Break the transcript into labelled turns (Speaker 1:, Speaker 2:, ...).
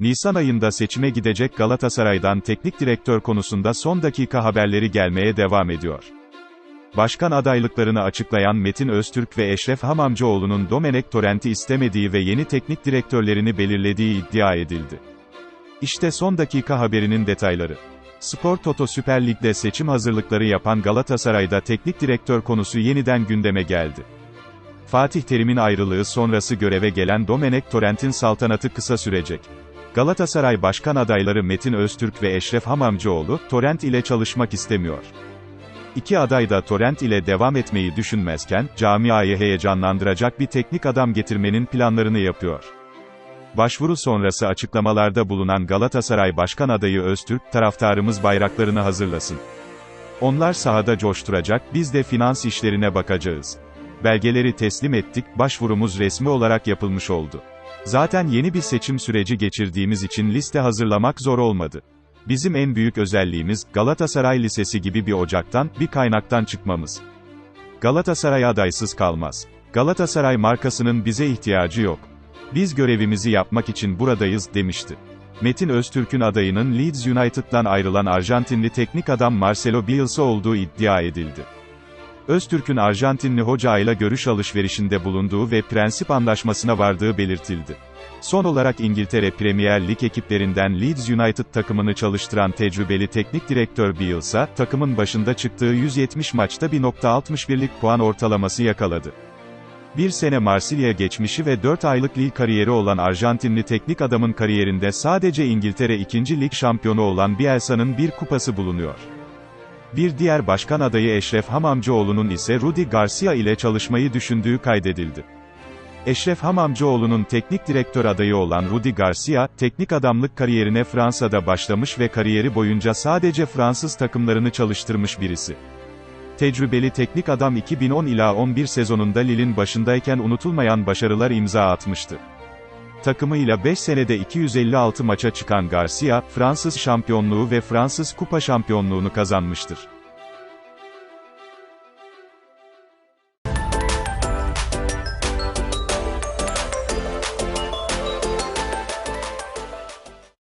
Speaker 1: Nisan ayında seçime gidecek Galatasaray'dan teknik direktör konusunda son dakika haberleri gelmeye devam ediyor. Başkan adaylıklarını açıklayan Metin Öztürk ve Eşref Hamamcıoğlu'nun Domenech Torrent'i istemediği ve yeni teknik direktörlerini belirlediği iddia edildi. İşte son dakika haberinin detayları. Spor Toto Süper Lig'de seçim hazırlıkları yapan Galatasaray'da teknik direktör konusu yeniden gündeme geldi. Fatih Terim'in ayrılığı sonrası göreve gelen Domenech Torrent'in saltanatı kısa sürecek. Galatasaray Başkan adayları Metin Öztürk ve Eşref Hamamcıoğlu, Torrent ile çalışmak istemiyor. İki aday da Torrent ile devam etmeyi düşünmezken, camiayı heyecanlandıracak bir teknik adam getirmenin planlarını yapıyor. Başvuru sonrası açıklamalarda bulunan Galatasaray Başkan adayı Öztürk, taraftarımız bayraklarını hazırlasın. Onlar sahada coşturacak, biz de finans işlerine bakacağız. Belgeleri teslim ettik, başvurumuz resmi olarak yapılmış oldu. Zaten yeni bir seçim süreci geçirdiğimiz için liste hazırlamak zor olmadı. Bizim en büyük özelliğimiz, Galatasaray Lisesi gibi bir ocaktan, bir kaynaktan çıkmamız. Galatasaray adaysız kalmaz. Galatasaray markasının bize ihtiyacı yok. Biz görevimizi yapmak için buradayız, demişti. Metin Öztürk'ün adayının Leeds United'dan ayrılan Arjantinli teknik adam Marcelo Bielsa olduğu iddia edildi. Öztürk'ün Arjantinli hoca ile görüş alışverişinde bulunduğu ve prensip anlaşmasına vardığı belirtildi. Son olarak İngiltere Premier Lig ekiplerinden Leeds United takımını çalıştıran tecrübeli teknik direktör Bielsa, takımın başında çıktığı 170 maçta 1.61'lik puan ortalaması yakaladı. Bir sene Marsilya geçmişi ve 4 aylık lig kariyeri olan Arjantinli teknik adamın kariyerinde sadece İngiltere 2. Lig şampiyonu olan Bielsa'nın bir kupası bulunuyor. Bir diğer başkan adayı Eşref Hamamcıoğlu'nun ise Rudi Garcia ile çalışmayı düşündüğü kaydedildi. Eşref Hamamcıoğlu'nun teknik direktör adayı olan Rudi Garcia, teknik adamlık kariyerine Fransa'da başlamış ve kariyeri boyunca sadece Fransız takımlarını çalıştırmış birisi. Tecrübeli teknik adam 2010 ila 11 sezonunda Lille'in başındayken unutulmayan başarılar imza atmıştı. Takımıyla 5 senede 256 maça çıkan Garcia, Fransız şampiyonluğu ve Fransız kupa şampiyonluğunu kazanmıştır.